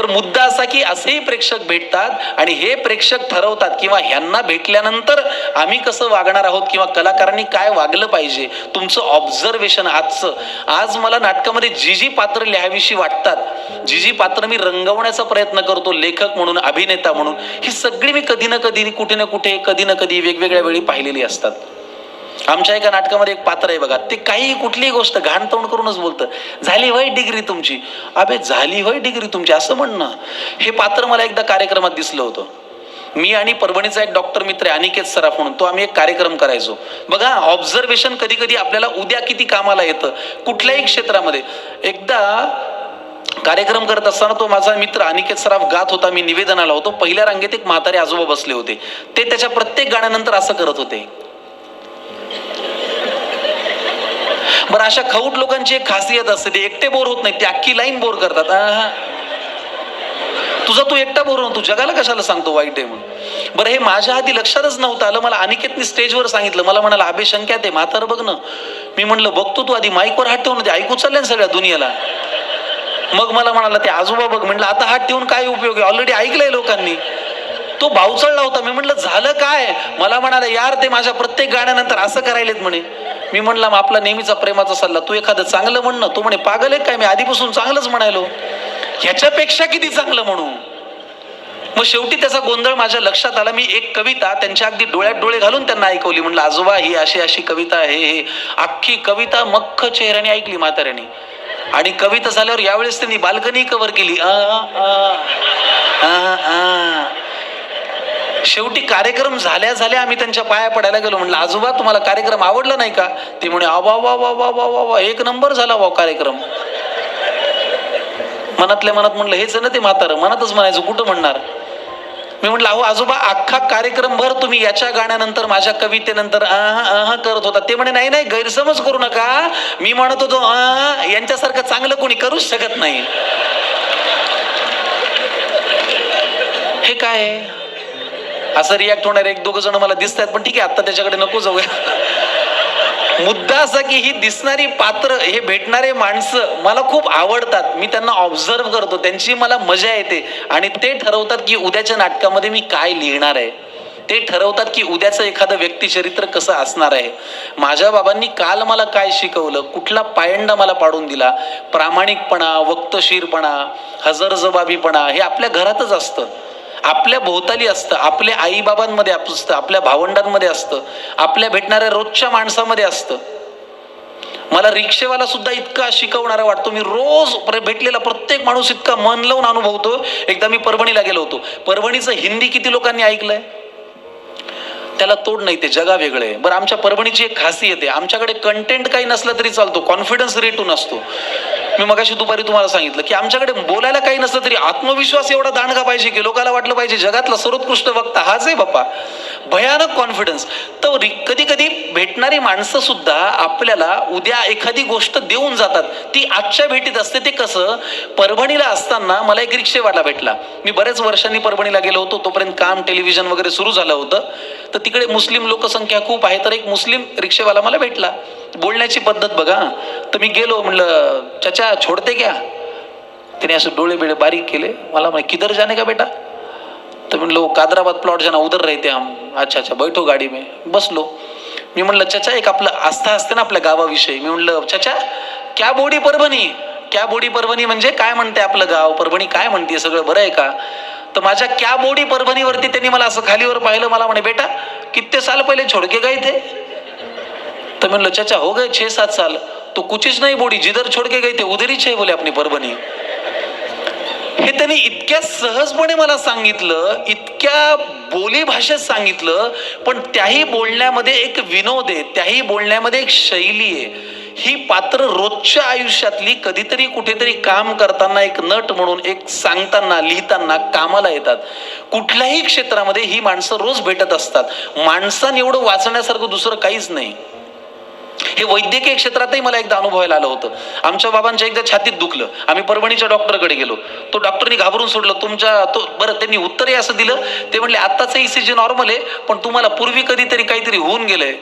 तर मुद्दा असा की असेही प्रेक्षक भेटतात आणि हे प्रेक्षक ठरवतात किंवा ह्यांना भेटल्यानंतर आम्ही कसं वागणार आहोत किंवा कलाकारांनी काय वागलं पाहिजे तुमचं ऑब्झर्वेशन आजचं. आज मला नाटकामध्ये जी जी पात्र लिहावीशी वाटतात जी जी पात्र मी रंगवण्याचा प्रयत्न करतो लेखक म्हणून अभिनेता म्हणून ही सगळी मी कधी ना कधी कुठे ना कुठे कधी ना कधी वेगवेगळ्या वेळी पाहिलेली असतात. आमच्या एका नाटकामध्ये एक पात्र आहे बघा. ते काही कुठलीही गोष्ट घाण तोंड करूनच बोलतं. झाली होय डिग्री तुमची? अबे झाली होय डिग्री तुमची असं म्हणणं हे पात्र मला एकदा कार्यक्रमात दिसलं होतं. मी आणि परभणीचा एक डॉक्टर मित्र आहे अनिकेत सराफ म्हणून. तो आम्ही एक कार्यक्रम करायचो. बघा ऑब्झर्वेशन कधी कधी आपल्याला उद्या किती कामाला येतं? कुठल्याही क्षेत्रामध्ये. एकदा कार्यक्रम करत असताना तो माझा मित्र अनिकेत सराफ गात होता. मी निवेदनाला होतो. पहिल्या रांगेत एक म्हातारे आजोबा बसले होते. ते त्याच्या प्रत्येक गाण्यानंतर असं करत होते. बरं अशा खऊट लोकांची एक खासियत असते ते एकटे बोर होत नाही ते अख्खी लाईन बोर करतात. तुझा तू एकटा बोर होऊन तू जगाला कशाला सांगतो वाईट आहे म्हणून? बरं हे माझ्या आधी लक्षातच नव्हतं आलं मला अनिकेतनी स्टेजवर सांगितलं मला म्हणाला अबे शंक्यात आहे म्हातार बघ ना. मी म्हणलं बघतो तू आधी माईकवर हात ठेवून ते ऐकू चालले ना सगळ्या दुनियाला. मग मला म्हणाला ते आजोबा बघ म्हणलं आता हात ठेवून काय उपयोग आहे? ऑलरेडी ऐकलंय लोकांनी. तो भावचळला होता मी म्हटलं झालं काय? मला म्हणाला यार ते माझ्या प्रत्येक गाण्यानंतर असं करायलेत म्हणे. मी म्हणला मग आपला नेहमीचा प्रेमाचा सल्ला तू एखादं चांगलं म्हणणं तू तो म्हणे पागल आहे काय? मी आधीपासून चांगलंच म्हणायलो ह्याच्यापेक्षा किती चांगलं म्हणू? मग शेवटी त्याचा गोंधळ माझ्या लक्षात आला. मी एक कविता त्यांच्या अगदी डोळ्यात डोळे घालून त्यांना ऐकवली. म्हणलं आजोबा ही अशी अशी कविता आहे हे अख्खी कविता मख्ख चेहऱ्याने ऐकली म्हाताऱ्याने. आणि कविता झाल्यावर यावेळेस त्यांनी बाल्कनी कव्हर केली आ, आ, आ, आ. शेवटी कार्यक्रम झाल्या झाल्या आम्ही त्यांच्या पाया पडायला गेलो. म्हणलं आजोबा तुम्हाला कार्यक्रम आवडला नाही का? ते म्हणे वा वा वा वा वा वा वा एक नंबर झाला वा कार्यक्रम. मनातल्या मनात म्हणलं हेच ना ते म्हातारं मनातच म्हणायचं कुठं म्हणणार? मी म्हटलं अहो आजोबा अख्खा कार्यक्रम भर तुम्ही याच्या गाण्यानंतर माझ्या कवितेनंतर आहा आहा करत होता. ते म्हणे नाही नाही गैरसमज करू नका. मी म्हणत होतो आहा यांच्यासारखं चांगलं कोणी करूच शकत नाही. हे काय आहे? असं रिॲक्ट होणार एक दोघ जण मला दिसत आहेत पण ठीक आहे आता त्याच्याकडे नको जाऊया. मुद्दा असा की ही दिसणारी पात्र हे भेटणारे माणसं मला खूप आवडतात. मी त्यांना ऑब्झर्व करतो त्यांची मला मजा येते. आणि ते ठरवतात की उद्याच्या नाटकामध्ये मी काय लिहिणार आहे. ते ठरवतात की उद्याचं एखादं व्यक्तिचरित्र कसं असणार आहे. माझ्या बाबांनी काल मला काय शिकवलं कुठला पायंडा मला पाडून दिला प्रामाणिकपणा वक्तशीरपणा हजरजबाबीपणा हे आपल्या घरातच असतं. आपल्या भोवताली असतं आपल्या आईबाबांमध्ये असतं आपल्या भावंडांमध्ये असतं आपल्या भेटणाऱ्या रोजच्या माणसामध्ये असतं. मला रिक्षेवाला सुद्धा इतका शिकवणारा वाटतो. मी रोज प्र- भेटलेला प्रत्येक माणूस इतका मन लावून अनुभवतो एकदा मी परभणीला गेलो होतो. परभणीचं हिंदी किती लोकांनी ऐकलंय? त्याला तोड नाही ते जगा वेगळं आहे. बरं आमच्या परभणीची एक खासियत आहे. आमच्याकडे कंटेंट काही नसलं तरी चालतो. कॉन्फिडन्स रेटून असतो. मी मगाशी दुपारी तुम्हाला सांगितलं की आमच्याकडे बोलायला काही नसलं तरी आत्मविश्वास एवढा दांडगा पाहिजे की लोकांना वाटलं पाहिजे? जगातला सर्वोत्कृष्ट वक्ता हाच आहे बाप्पा. भयानक कॉन्फिडन्स तर कधी कधी भेटणारी माणसं सुद्धा आपल्याला उद्या एखादी गोष्ट देऊन जातात. ती आजच्या भेटीत असते ते कसं? परभणीला असताना मला एक रिक्षेवाला भेटला. मी बऱ्याच वर्षांनी परभणीला गेलो होतो तोपर्यंत काम टेलिव्हिजन वगैरे सुरू झालं होतं. तर तिकडे मुस्लिम लोकसंख्या खूप आहे तर एक मुस्लिम रिक्षेवाला मला भेटला. बोलण्याची पद्धत बघा. तर मी गेलो म्हणलं चाचा छोडते क्या? त्याने असं डोळे बिळे बारीक केले. मला म्हणे किधर जाने का बेटा? तर म्हणलो कादराबाद प्लॉट जाना उधर राहते हम अच्छा अच्छा बैठो गाडी में. बसलो. मी म्हणलं चचा एक आपलं आस्था असते ना आपल्या गावाविषयी. मी म्हणलं चचा क्या बोडी परभणी? क्या बोडी परभणी म्हणजे काय म्हणते आपलं गाव? परभणी काय म्हणते? सगळं बरं आहे का? तर माझ्या क्या बोडी परभणीवरती त्यांनी मला असं खालीवर पाहिलं. मला म्हणे बेटा कितने साल पहिले छोडके गाय थे तर म्हणलं चाचा हो गए छह सात साल. तो कुछ नाही बोडी जिधर छोड़ के गई थे उधर ही छे बोले अपनी परभणी. हे त्यांनी इतक्या सहजपणे मला सांगितलं इतक्या बोली भाषेत सांगितलं पण त्याही बोलण्यामध्ये एक विनोद आहे त्याही बोलण्यामध्ये एक शैली आहे. ही पात्र रोजच्या आयुष्यातली कधीतरी कुठेतरी काम करताना एक नट म्हणून एक सांगताना लिहिताना कामाला येतात. कुठल्याही क्षेत्रामध्ये ही माणसं रोज भेटत असतात. माणसानं एवढं वाचण्यासारखं दुसरं काहीच नाही. हे वैद्यकीय क्षेत्रातही मला एकदा अनुभवायला आलं होतं. आमच्या बाबांच्या एकदा छातीत दुखलं. आम्ही परभणीच्या डॉक्टरकडे गेलो. तो डॉक्टरनी घाबरून सोडलं. तुमच्या तो बरं त्यांनी उत्तरही असं दिलं. ते म्हणले आत्ताचं ईसीजी नॉर्मल आहे पण तुम्हाला पूर्वी कधीतरी काहीतरी होऊन गेलंय.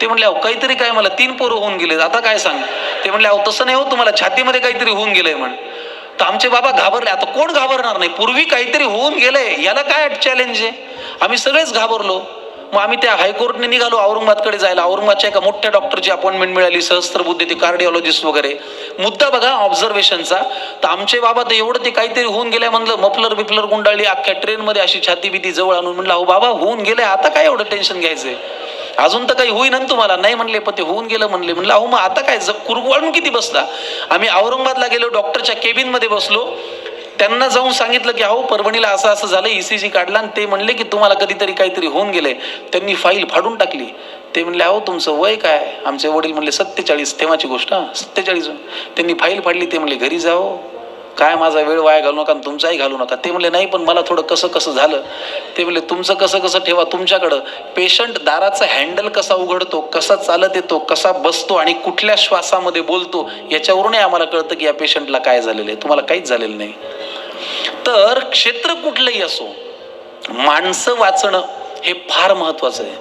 ते म्हणले अहो काहीतरी काय मला तीन पोरं होऊन गेले आता काय सांग? ते म्हणले अहो तसं नाही हो तुम्हाला छातीमध्ये काहीतरी होऊन गेलंय म्हण. तर आमचे बाबा घाबरले. आता कोण घाबरणार नाही? पूर्वी काहीतरी होऊन गेलंय. याला काय चॅलेंज आहे? आम्ही सगळेच घाबरलो. मग आम्ही त्या हायकोर्टने निघालो औरंगाबादकडे जायला. औरंगाबादच्या एका मोठ्या डॉक्टरची अपॉइंटमेंट मिळाली सहस्त्रबुद्धी ते कार्डिओलॉजिस्ट वगैरे. मुद्दा बघा ऑब्झर्वेशनचा तर आमचे बाबा तर एवढं ते काहीतरी होऊन गेलंय म्हणलं मफलर बिफलर गुंडाळली अख्ख्या ट्रेनमध्ये अशी छाती बिती जवळ आणून म्हणलं अहो बाबा होऊन गेलंय आता काय एवढं टेन्शन घ्यायचंय? अजून तर काही होईना तुम्हाला. नाही म्हणले पण ते होऊन गेलं म्हणले. म्हणलं अहो मग आता काय? ज- कुरवाळून किती बसला आम्ही औरंगाबादला गेलो डॉक्टरच्या केबिनमध्ये बसलो त्यांना जाऊन सांगितलं की अहो परभणीला असं असं झालं ईसीजी काढला आणि ते म्हणले की तुम्हाला कधीतरी काहीतरी होऊन गेले त्यांनी फाईल फाडून टाकली. ते म्हणले अहो तुमचं वय काय? आमचे वडील म्हणले सत्तेचाळीस तेव्हाची गोष्ट सत्तेचाळीस. त्यांनी फाईल फाडली ते म्हणले घरी जाओ. काय माझा वेळ वाया घालू नका आणि तुमचाही घालू नका. ते म्हणले नाही पण मला थोडं कसं कसं झालं? ते म्हणले तुमचं कसं कसं ठेवा तुमच्याकडं. पेशंट दाराचा हँडल कसा उघडतो कसा चालत येतो कसा बसतो आणि कुठल्या श्वासामध्ये बोलतो याच्यावरूनही आम्हाला कळतं की या पेशंटला काय झालेलं आहे. तुम्हाला काहीच झालेलं नाही. तर क्षेत्र कुठलंही असो माणसं वाचणं हे फार महत्वाचं आहे.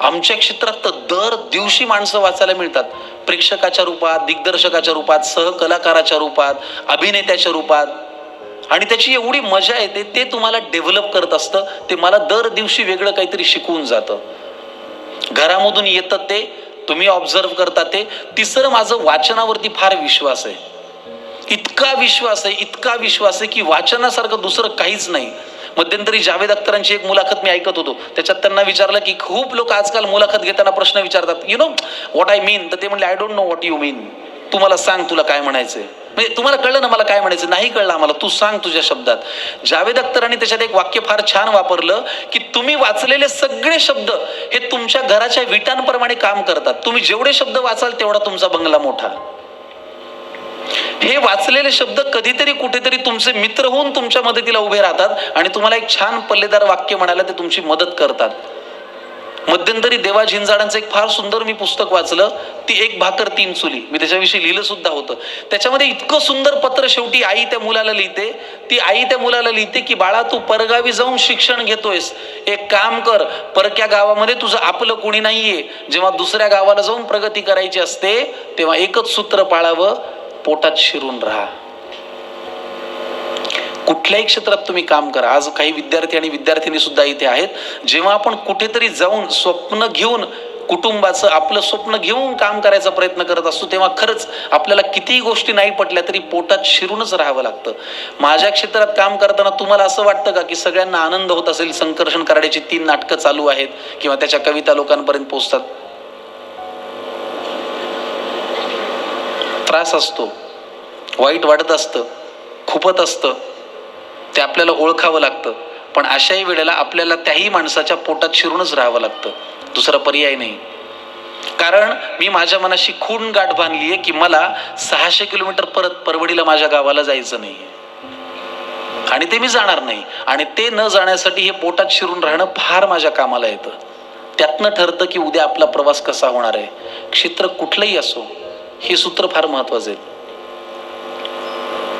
आमच्या क्षेत्रात तर दर दिवशी माणसं वाचायला मिळतात. प्रेक्षकाच्या रूपात दिग्दर्शकाच्या रूपात सहकलाकाराच्या रूपात अभिनेत्याच्या रूपात. आणि त्याची एवढी मजा येते ते तुम्हाला डेव्हलप करत असतं ते मला दर दिवशी वेगळं काहीतरी शिकवून जातं. घरामधून येतं ते तुम्ही ऑब्झर्व करता ते. तिसरं माझं वाचनावरती फार विश्वास आहे. इतका विश्वास आहे इतका विश्वास आहे की वाचनासारखं दुसरं काहीच नाही. मध्यंतरी जावेद अख्तरांची एक मुलाखत मी ऐकत होतो. त्याच्यात त्यांना विचारलं की खूप लोक आजकाल मुलाखत घेताना प्रश्न विचारतात. You know what I mean तर ते म्हणले I don't know what you mean तू मला सांग तुला काय म्हणायचंय? म्हणजे तुम्हाला कळलं ना मला काय म्हणायचं नाही कळलं आम्हाला. तू सांग तुझ्या शब्दात. जावेद अख्तरांनी त्याच्यात एक वाक्य फार छान वापरलं की तुम्ही वाचलेले सगळे शब्द हे तुमच्या घराच्या विटांप्रमाणे काम करतात. तुम्ही जेवढे शब्द वाचाल तेवढा तुमचा बंगला मोठा. हे वाचलेले शब्द कधीतरी कुठेतरी तुमचे मित्र होऊन तुमच्या मदतीला उभे राहतात आणि तुम्हाला एक छान पल्लेदार वाक्य म्हणायला ते तुमची मदत करतात. मध्यंतरी देवा झिंजाडांचं एक फार सुंदर मी पुस्तक वाचलं ती एक भाकर तीन चुली. मी त्याच्याविषयी लिहिलं सुद्धा होतं. त्याच्यामध्ये इतकं सुंदर पत्र शेवटी आई त्या मुलाला लिहिते. ती आई त्या मुलाला लिहिते की बाळा तू परगावी जाऊन शिक्षण घेतोयस. एक काम कर परक्या गावामध्ये तुझं आपलं कोणी नाहीये. जेव्हा दुसऱ्या गावाला जाऊन प्रगती करायची असते तेव्हा एकच सूत्र पाळावं. पोटात शिरून राहा. कुठल्याही क्षेत्रात तुम्ही काम करा. आज काही विद्यार्थी आणि विद्यार्थिनी सुद्धा इथे आहेत. जेव्हा आपण कुठेतरी जाऊन स्वप्न घेऊन कुटुंबाचं आपलं स्वप्न घेऊन काम करायचा प्रयत्न करत असतो तेव्हा खरंच आपल्याला कितीही गोष्टी नाही पटल्या तरी पोटात शिरूनच राहावं लागतं. माझ्या क्षेत्रात काम करताना तुम्हाला असं वाटतं का की सगळ्यांना आनंद होत असेल? संकर्षण कराड्याची तीन नाटकं चालू आहेत किंवा त्याच्या कविता लोकांपर्यंत पोचतात त्रास असतो. वाईट वाटत असतं. खुपत असतं. ते आपल्याला ओळखावं लागतं. पण अशाही वेळेला आपल्याला त्याही माणसाच्या पोटात शिरूनच राहावं लागतं. दुसरा पर्याय नाही. कारण मी माझ्या मनाशी खूण गाठ बांधली आहे की मला सहाशे किलोमीटर परत परवडीला माझ्या गावाला जायचं नाही आणि ते मी जाणार नाही. आणि ते न जाण्यासाठी हे पोटात शिरून राहणं फार माझ्या कामाला येतं. त्यातनं ठरतं की उद्या आपला प्रवास कसा होणार आहे. क्षेत्र कुठलंही असो हे सूत्र फार महत्वाचं आहे.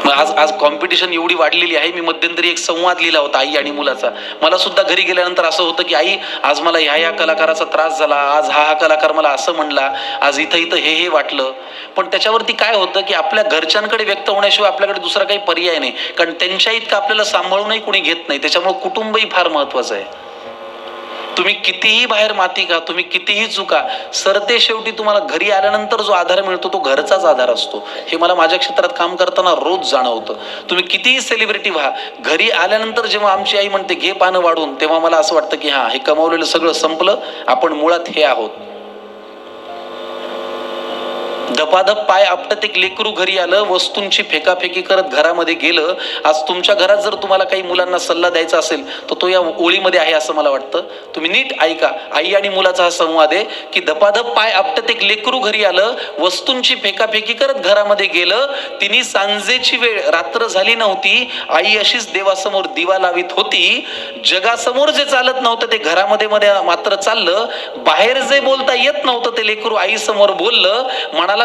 मग आज आज कॉम्पिटिशन एवढी वाढलेली आहे मी मध्यंतरी एक संवाद लिहिला होता आई आणि मुलाचा. मला सुद्धा घरी गेल्यानंतर असं होतं की आई आज मला ह्या ह्या कलाकाराचा त्रास झाला आज हा हा कलाकार मला असं म्हणला आज इथं इथं हे हे वाटलं. पण त्याच्यावरती काय होतं की आपल्या घरच्यांकडे व्यक्त होण्याशिवाय आपल्याकडे दुसरा काही पर्याय नाही. कारण त्यांच्या इतकं आपल्याला सांभाळूनही कोणी घेत नाही त्याच्यामुळे कुटुंबही फार महत्वाचं आहे. तुम्ही कितीही बाहेर माती का तुम्ही कितीही चुका सरते शेवटी तुम्हाला घरी आल्यानंतर जो आधार मिळतो तो घरचाच आधार असतो. हे मला माझ्या क्षेत्रात काम करताना रोज जाणवतं. तुम्ही कितीही सेलिब्रिटी व्हा घरी आल्यानंतर जेव्हा आमची आई म्हणते घे पानं वाढून तेव्हा मला असं वाटतं की हां हे कमावलेलं सगळं संपलं आपण मुळात हे आहोत. धपाधप पाय आपटत एक लेकरू घरी आलं वस्तूंची फेकाफेकी करत घरामध्ये गेलं. आज तुमच्या घरात जर तुम्हाला काही मुलांना सल्ला द्यायचा असेल तर तो या ओळीमध्ये आहे असं मला वाटतं. तुम्ही नीट ऐका आई आणि मुलाचा हा संवाद आहे की धपाधप पाय आपटत एक लेकरू घरी आलं वस्तूंची फेकाफेकी करत घरामध्ये गेलं तिने सांजेची वेळ रात्र झाली नव्हती आई अशीच देवासमोर दिवा लावित होती. जगासमोर जे चालत नव्हतं ते घरामध्ये मध्ये मात्र चाललं. बाहेर जे बोलता येत नव्हतं ते लेकरू आई समोर बोललं. म्हणाला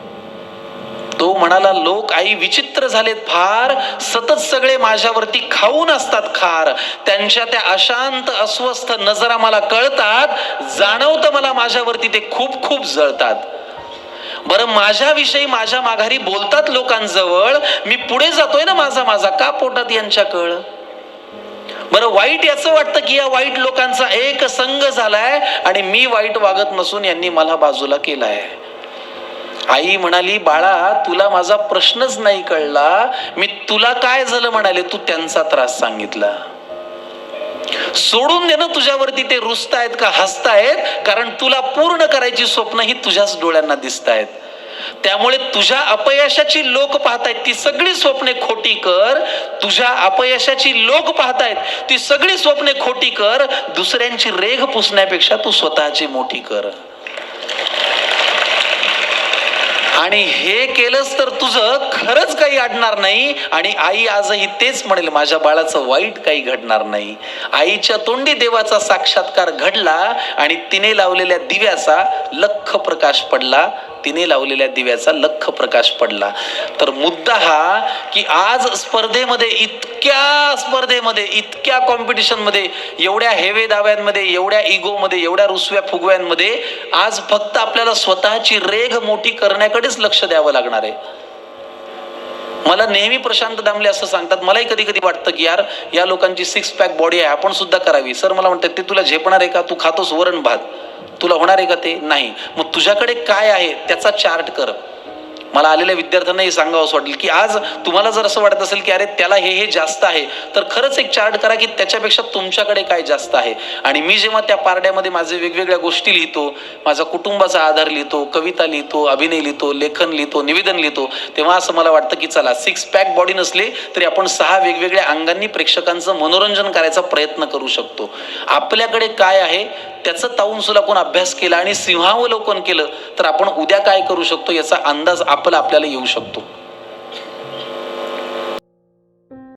तो म्हणाला लोक आई विचित्र झालेत फार. सतत सगळे माझ्यावरती खाऊन असतात खार. त्यांच्या त्या अशांत अस्वस्थ नजरा मला कळतात. जाणवतं मला माझ्यावरती ते खूप खूप जळतात. बरं माझ्याविषयी माझ्या माघारी बोलतात लोकांजवळ. मी पुढे जातोय ना माझा माझा. का पोटात यांच्या कळ बरं वाईट याचं वाटतं की या वाईट लोकांचा एक संघ झालाय आणि मी वाईट वागत नसून यांनी मला बाजूला केलाय. आई म्हणाली बाळा तुला माझा प्रश्नच नाही कळला. मी तुला काय झालं म्हणाले तू त्यांचा त्रास सांगितला. सोडून दे ना तुझ्यावरती ते रुसतायत का हसतायत कारण तुला पूर्ण करायची स्वप्न ही तुझ्याच डोळ्यांना दिसतायत त्यामुळे तुझ्या अपयशाची लोक पाहतायत ती सगळी स्वप्ने खोटी कर. तुझ्या अपयशाची लोक पाहतायत ती सगळी स्वप्ने खोटी कर. दुसऱ्यांची रेघ पुसण्यापेक्षा तू स्वतःची मोठी कर. आणि हे केलंस तर तुझं खरंच काही अडणार नाही. आणि आई आजही तेच म्हणेल माझ्या बाळाचं वाईट काही घडणार नाही. आईच्या तोंडी देवाचा साक्षात्कार घडला आणि तिने लावलेल्या दिव्याचा लख प्रकाश पडला. तिने लावलेल्या दिव्याचा लख प्रकाश पडला. तर मुद्दा हा की आज स्पर्धेमध्ये इतक्या स्पर्धेमध्ये इतक्या कॉम्पिटिशनमध्ये एवढ्या हेवे दाव्यांमध्ये एवढ्या इगोमध्ये एवढ्या रुसव्या फुगव्यांमध्ये आज फक्त आपल्याला स्वतःची रेघ मोठी करण्याकडेच लक्ष द्यावं लागणार आहे. मला नेहमी प्रशांत दामले असं सांगतात मलाही कधी कधी वाटतं की यार या लोकांची सिक्स पॅक बॉडी आहे आपण सुद्धा करावी. सर मला म्हणतात ते तुला झेपणार आहे का? तू खातोस वरण भात. तुला होणार आहे का ते? नाही. मग तुझ्याकडे काय आहे त्याचा चार्ट कर. मला आलेल्या विद्यार्थ्यांनाही सांगावं असं वाटेल की आज तुम्हाला जर असं वाटत असेल की अरे त्याला हे हे जास्त आहे तर खरंच एक चार्ट करा की त्याच्यापेक्षा तुमच्याकडे काय जास्त आहे. आणि मी जेव्हा त्या पारड्यामध्ये माझे वेगवेगळ्या गोष्टी लिहितो माझा कुटुंबाचा आधार लिहितो कविता लिहितो अभिनय लिहितो लेखन लिहितो निवेदन लिहितो तेव्हा असं मला वाटतं की चला सिक्स पॅक बॉडी नसली तरी आपण सहा वेगवेगळ्या अंगांनी प्रेक्षकांचं मनोरंजन करायचा प्रयत्न करू शकतो. आपल्याकडे काय आहे? त्याचं ताऊन सुलाकून अभ्यास केला आणि सिंहावलोकन केलं तर आपण उद्या काय करू शकतो याचा अंदाज आपला आपल्याला येऊ शकतो.